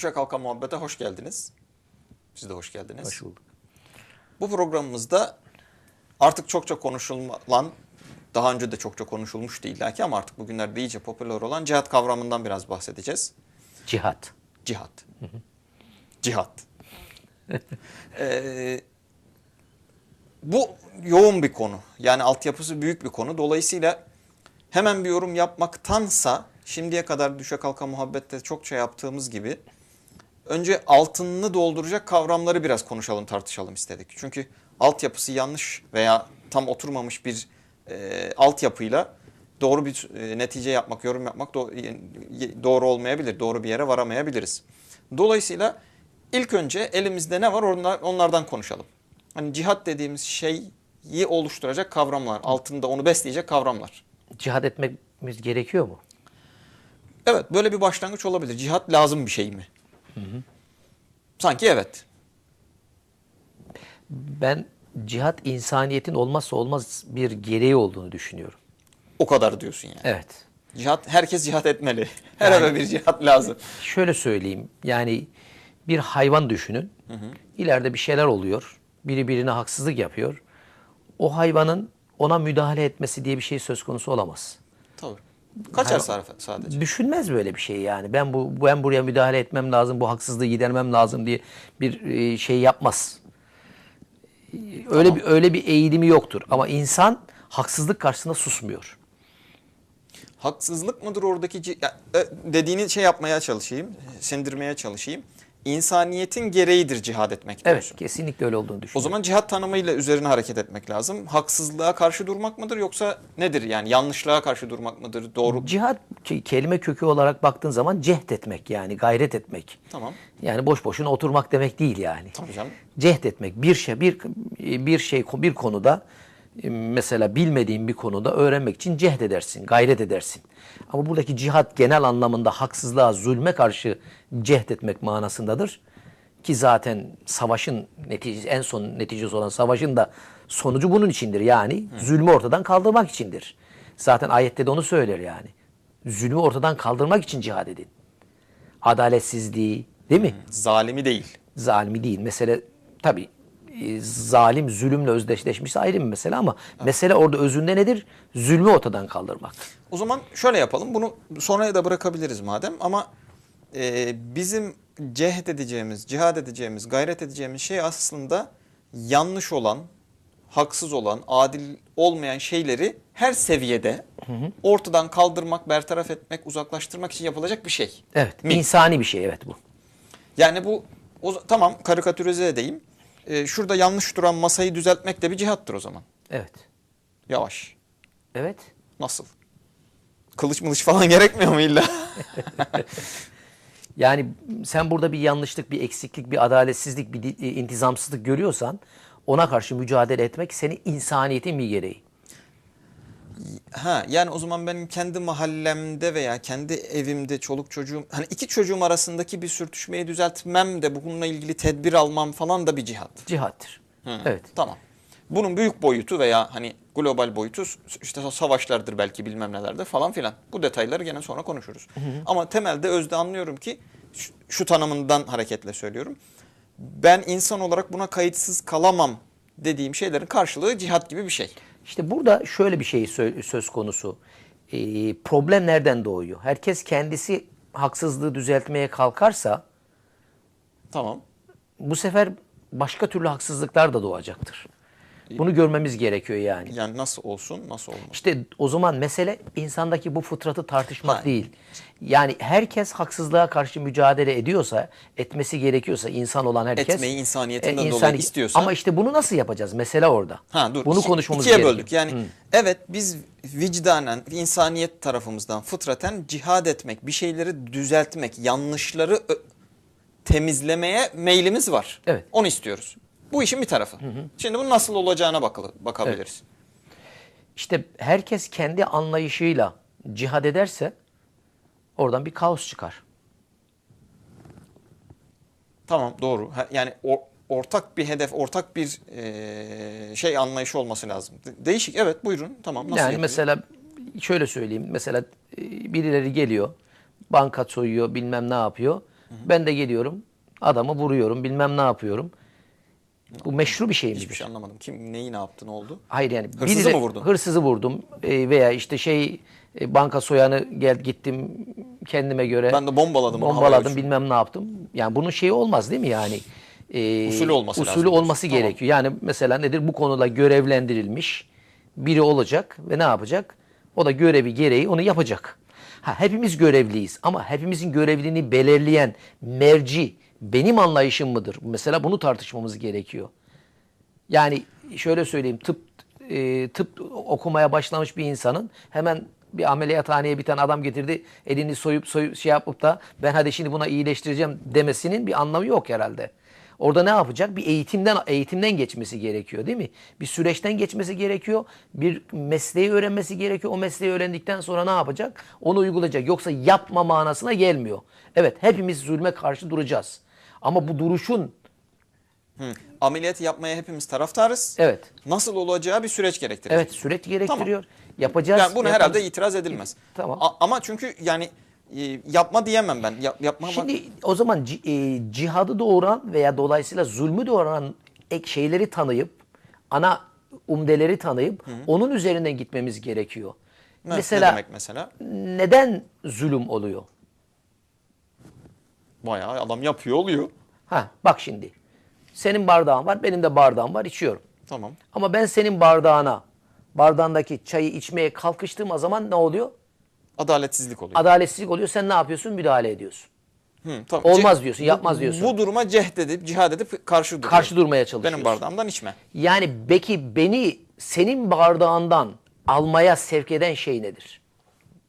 Düşe Kalka Muhabbete hoş geldiniz. Siz de hoş geldiniz. Hoş bulduk. Bu programımızda artık çokça konuşulan, daha önce de çokça konuşulmuştu illaki ama artık bugünlerde iyice popüler olan cihat kavramından biraz bahsedeceğiz. Cihat. Cihat. Cihat. Ee, bu yoğun bir konu. Yani altyapısı büyük bir konu. Dolayısıyla hemen bir yorum yapmaktansa şimdiye kadar düşe kalka muhabbette çokça yaptığımız gibi önce altınını dolduracak kavramları biraz konuşalım tartışalım istedik. Çünkü altyapısı yanlış veya tam oturmamış bir e, altyapıyla doğru bir e, netice yapmak, yorum yapmak do- doğru olmayabilir. Doğru bir yere varamayabiliriz. Dolayısıyla ilk önce elimizde ne var onlar, onlardan konuşalım. Hani cihat dediğimiz şeyi oluşturacak kavramlar, altında onu besleyecek kavramlar. Cihat etmemiz gerekiyor mu? Evet böyle bir başlangıç olabilir. Cihat lazım bir şey mi? Sanki evet. Ben cihat insaniyetin olmazsa olmaz bir gereği olduğunu düşünüyorum. O kadar diyorsun yani. Evet. Cihat, herkes cihat etmeli. Her Yani- eve bir cihat lazım. Şöyle söyleyeyim. Yani bir hayvan düşünün. İleride bir şeyler oluyor. Biri birine haksızlık yapıyor. O hayvanın ona müdahale etmesi diye bir şey söz konusu olamaz. Tabii. Kaçar sarf sadece. Düşünmez böyle bir şey yani. Ben bu ben buraya müdahale etmem lazım, bu haksızlığı gidermem lazım diye bir e, şey yapmaz. Öyle bir öyle bir eğilimi yoktur. Ama insan haksızlık karşısında susmuyor. Haksızlık mıdır oradaki ya, e, dediğini şey yapmaya çalışayım, sindirmeye çalışayım. İnsaniyetin gereğidir cihad etmek diyorsun. Evet, kesinlikle öyle olduğunu O düşünüyorum. zaman cihat tanımıyla üzerine hareket etmek lazım. Haksızlığa karşı durmak mıdır yoksa nedir yani yanlışlığa karşı durmak mıdır? Doğru. Cihat ke- kelime kökü olarak baktığın zaman cehd etmek yani gayret etmek. Tamam. Yani boş boşuna oturmak demek değil yani. Tabii canım. Cehd etmek bir şey bir bir şey bir konuda mesela bilmediğin bir konuda öğrenmek için cehd edersin, gayret edersin. Ama buradaki cihat genel anlamında haksızlığa, zulme karşı cehd etmek manasındadır. Ki zaten savaşın neticesi, en son neticesi olan savaşın da sonucu bunun içindir. Yani zulmü ortadan kaldırmak içindir. Zaten ayette de onu söyler yani. Zulmü ortadan kaldırmak için cihad edin. Adaletsizliği, değil mi? Zalimi değil. zalimi değil. Mesele tabi zalim zulümle özdeşleşmişse ayrı bir mesele ama mesele orada özünde nedir? Zulmü ortadan kaldırmak. O zaman şöyle yapalım. Bunu sonraya da bırakabiliriz madem ama e, bizim cehd edeceğimiz, cihad edeceğimiz, gayret edeceğimiz şey aslında yanlış olan, haksız olan, adil olmayan şeyleri her seviyede ortadan kaldırmak, bertaraf etmek, uzaklaştırmak için yapılacak bir şey. Evet. Mi? insani bir şey evet bu. Yani bu o, tamam karikatürize edeyim. E, şurada yanlış duran masayı düzeltmek de bir cihattır o zaman. Evet. Yavaş. Evet. Nasıl? Kılıç mılıç falan gerekmiyor mu illa? Yani sen burada bir yanlışlık, bir eksiklik, bir adaletsizlik, bir di- intizamsızlık görüyorsan ona karşı mücadele etmek senin insaniyetin bir gereği. Ha yani o zaman benim kendi mahallemde veya kendi evimde çoluk çocuğum hani iki çocuğum arasındaki bir sürtüşmeyi düzeltmem de bununla ilgili tedbir almam falan da bir cihat. Cihattır. Hı, Evet. Tamam. Bunun büyük boyutu veya hani global boyutu işte savaşlardır belki bilmem nelerdir falan filan. Bu detayları gene sonra konuşuruz. Ama temelde özde anlıyorum ki şu, şu tanımından hareketle söylüyorum. Ben insan olarak buna kayıtsız kalamam dediğim şeylerin karşılığı cihat gibi bir şey. İşte burada şöyle bir şey sö- söz konusu. Ee, problem nereden doğuyor? Herkes kendisi haksızlığı düzeltmeye kalkarsa Tamam. bu sefer başka türlü haksızlıklar da doğacaktır. Bunu görmemiz gerekiyor yani. Yani nasıl olsun, nasıl olmaz. İşte o zaman mesele insandaki bu fıtratı tartışmak Ha. değil. Yani herkes haksızlığa karşı mücadele ediyorsa, etmesi gerekiyorsa insan olan herkes e, Etmeyi insaniyetinden dolayı istiyorsa- Ama işte bunu nasıl yapacağız? Mesele orada. Ha dur. Bunu iki- konuşmamız ikiye gerekiyor. böldük. Yani evet biz vicdanen, insaniyet tarafımızdan fıtraten cihad etmek, bir şeyleri düzeltmek, yanlışları temizlemeye meylimiz var. Evet. Onu istiyoruz. Bu işin bir tarafı. Şimdi bunun nasıl olacağına bakılı, bakabiliriz. İşte herkes kendi anlayışıyla cihad ederse oradan bir kaos çıkar. Tamam doğru. Yani o- ortak bir hedef, ortak bir eee, şey anlayışı olması lazım. De- Değişik evet buyurun. Tamam nasıl yani yapacağız? mesela şöyle söyleyeyim. Mesela e, birileri geliyor, banka soyuyor, bilmem ne yapıyor. Ben de geliyorum adamı vuruyorum bilmem ne yapıyorum. Bu meşru bir şey midir? Hiçbir şey anlamadım. Kim neyi ne yaptı ne oldu? Hayır yani Hırsızı biri mı vurdun? Hırsızı vurdum E, veya işte şey e, banka soyanı gel gittim kendime göre. Ben de bombaladım, Bombaladım bilmem ne yaptım. Yani bunun şeyi olmaz değil mi yani? E, Usulü olması lazım Usulü diyorsun. olması Tamam. gerekiyor. Yani mesela nedir bu konuda görevlendirilmiş biri olacak ve ne yapacak? O da görevi gereği onu yapacak. Ha, hepimiz görevliyiz ama hepimizin görevliliğini belirleyen merci benim anlayışım mıdır? Mesela bunu tartışmamız gerekiyor. Yani şöyle söyleyeyim tıp e, tıp okumaya başlamış bir insanın hemen bir ameliyathaneye bir tane adam getirdi elini soyup soyup şey yapıp da ben hadi şimdi buna iyileştireceğim demesinin bir anlamı yok herhalde. Orada ne yapacak? Bir eğitimden eğitimden geçmesi gerekiyor değil mi? Bir süreçten geçmesi gerekiyor. Bir mesleği öğrenmesi gerekiyor. O mesleği öğrendikten sonra ne yapacak? Onu uygulayacak. Yoksa yapma manasına gelmiyor. Evet hepimiz zulme karşı duracağız. Ama bu duruşun Hı. Ameliyatı yapmaya hepimiz taraftarız. evet Nasıl olacağı bir süreç gerektirir. Evet süreç gerektiriyor. Yapacağız. Yani bunu yaparız. herhalde itiraz edilmez. Tamam. A- ama çünkü yani e, yapma diyemem ben. Yap, yapma Şimdi o zaman e, cihadı doğuran veya dolayısıyla zulmü doğuran ek şeyleri tanıyıp ana umdeleri tanıyıp onun üzerinden gitmemiz gerekiyor. ne, mesela ne demek mesela? neden zulüm oluyor? Bayağı adam yapıyor oluyor. Ha bak şimdi. Senin bardağın var, benim de bardağım var, içiyorum. Tamam. Ama ben senin bardağına, bardağındaki çayı içmeye kalkıştığım zaman ne oluyor? Adaletsizlik oluyor. Adaletsizlik oluyor. Sen ne yapıyorsun? Müdahale ediyorsun. Hı, tamam. Olmaz Ce- diyorsun, yapmaz diyorsun. Bu duruma cehd edip, cihad edip karşı duruyor. Karşı durmaya çalışıyorsun. Benim bardağımdan içme. Yani peki beni senin bardağından almaya sevk eden şey nedir?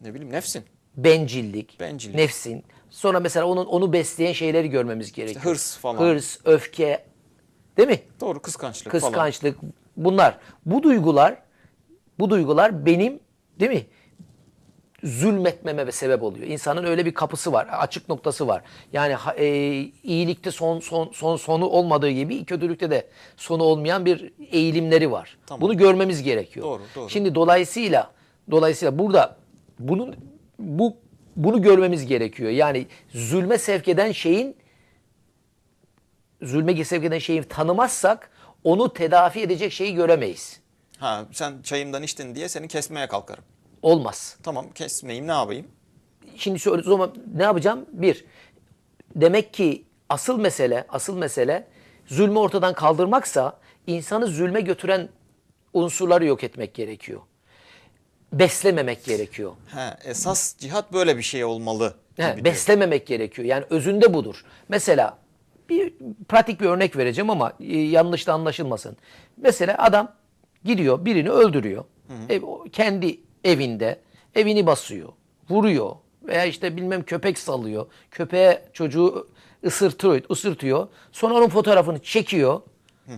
Ne bileyim nefsin. Bencillik, Bencillik. nefsin. Sonra mesela onun onu besleyen şeyleri görmemiz gerekiyor. hırs falan. Hırs, öfke, değil mi? Doğru kıskançlık, falan. Kıskançlık. Bunlar. Bu duygular, bu duygular benim, değil mi? zulmetmeme sebep oluyor. İnsanın öyle bir kapısı var, açık noktası var. Yani e, iyilikte son son son sonu olmadığı gibi kötülükte de sonu olmayan bir eğilimleri var. Tamam. Bunu görmemiz gerekiyor. Doğru, doğru. Şimdi dolayısıyla dolayısıyla burada bunun bu bunu görmemiz gerekiyor. Yani zulme sevk eden şeyin zulme sevk eden şeyi tanımazsak onu tedavi edecek şeyi göremeyiz. Ha, sen çayımdan içtin diye seni kesmeye kalkarım. Olmaz. Tamam kesmeyeyim ne yapayım? Şimdi şöyle o zaman ne yapacağım? Bir, demek ki asıl mesele, asıl mesele zulmü ortadan kaldırmaksa insanı zulme götüren unsurları yok etmek gerekiyor. Beslememek gerekiyor. Ha, esas cihat böyle bir şey olmalı. He, diyor. beslememek gerekiyor. Yani özünde budur. Mesela bir pratik bir örnek vereceğim ama e, yanlış da anlaşılmasın. Mesela adam gidiyor birini öldürüyor. Ev, kendi evinde evini basıyor, vuruyor veya işte bilmem köpek salıyor. Köpeğe çocuğu ısırtıyor, ısırtıyor. Sonra onun fotoğrafını çekiyor.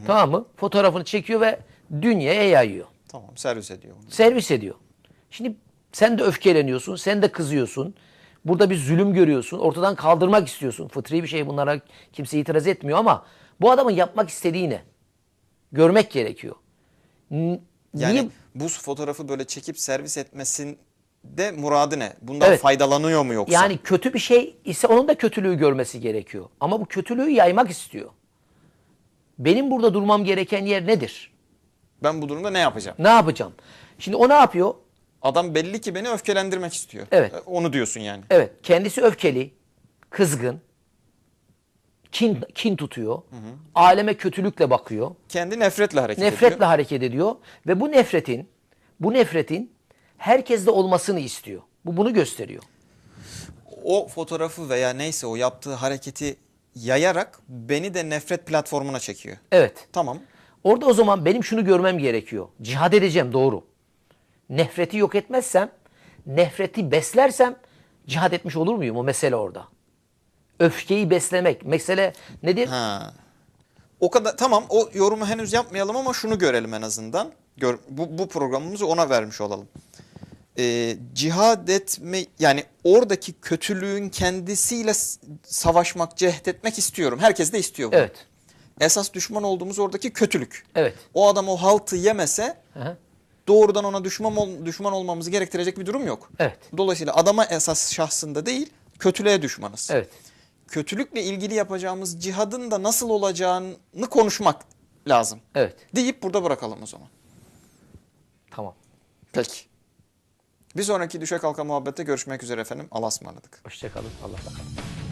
Tamam mı? Fotoğrafını çekiyor ve dünyaya yayıyor Tamam servis ediyor. onu. servis ediyor. Şimdi sen de öfkeleniyorsun, sen de kızıyorsun. Burada bir zulüm görüyorsun, ortadan kaldırmak istiyorsun. Fıtri bir şey bunlara kimse itiraz etmiyor ama bu adamın yapmak istediği ne? Görmek gerekiyor. N- Yani Niye? bu fotoğrafı böyle çekip servis etmesin de muradı ne? Bundan Evet. faydalanıyor mu yoksa? Yani kötü bir şey ise onun da kötülüğü görmesi gerekiyor. Ama bu kötülüğü yaymak istiyor. Benim burada durmam gereken yer nedir? ben bu durumda ne yapacağım? Ne yapacağım? Şimdi o ne yapıyor? Adam belli ki beni öfkelendirmek istiyor. Evet. E, Onu diyorsun yani. Evet, kendisi öfkeli, kızgın, kin, kin tutuyor, aleme kötülükle bakıyor, Kendi nefretle hareket nefretle ediyor. hareket ediyor ve bu nefretin, bu nefretin herkeste olmasını istiyor. Bu bunu gösteriyor. O fotoğrafı veya neyse o yaptığı hareketi yayarak beni de nefret platformuna çekiyor. Evet. Tamam. Orada o zaman benim şunu görmem gerekiyor. Cihad edeceğim doğru. Nefreti yok etmezsem, nefreti beslersem cihad etmiş olur muyum? O mesele orada. Öfkeyi beslemek. Mesele nedir? Ha. O kadar tamam o yorumu henüz yapmayalım ama şunu görelim en azından. Gör, bu, bu programımızı ona vermiş olalım. Ee, cihad etme yani oradaki kötülüğün kendisiyle savaşmak, cehd etmek istiyorum. Herkes de istiyor bunu. Evet. Esas düşman olduğumuz oradaki kötülük. Evet. O adam o haltı yemese Hı hı. Doğrudan ona düşman ol- düşman olmamızı gerektirecek bir durum yok. Evet. Dolayısıyla adama esas şahsında değil, kötülüğe düşmanız. Evet. kötülükle ilgili yapacağımız cihadın da nasıl olacağını konuşmak lazım. Evet. Deyip burada bırakalım o zaman. Tamam. Peki. Bir sonraki Düşe Kalka Muhabbet'te görüşmek üzere efendim. Allah'a ısmarladık. Hoşçakalın. Allah razı olsun.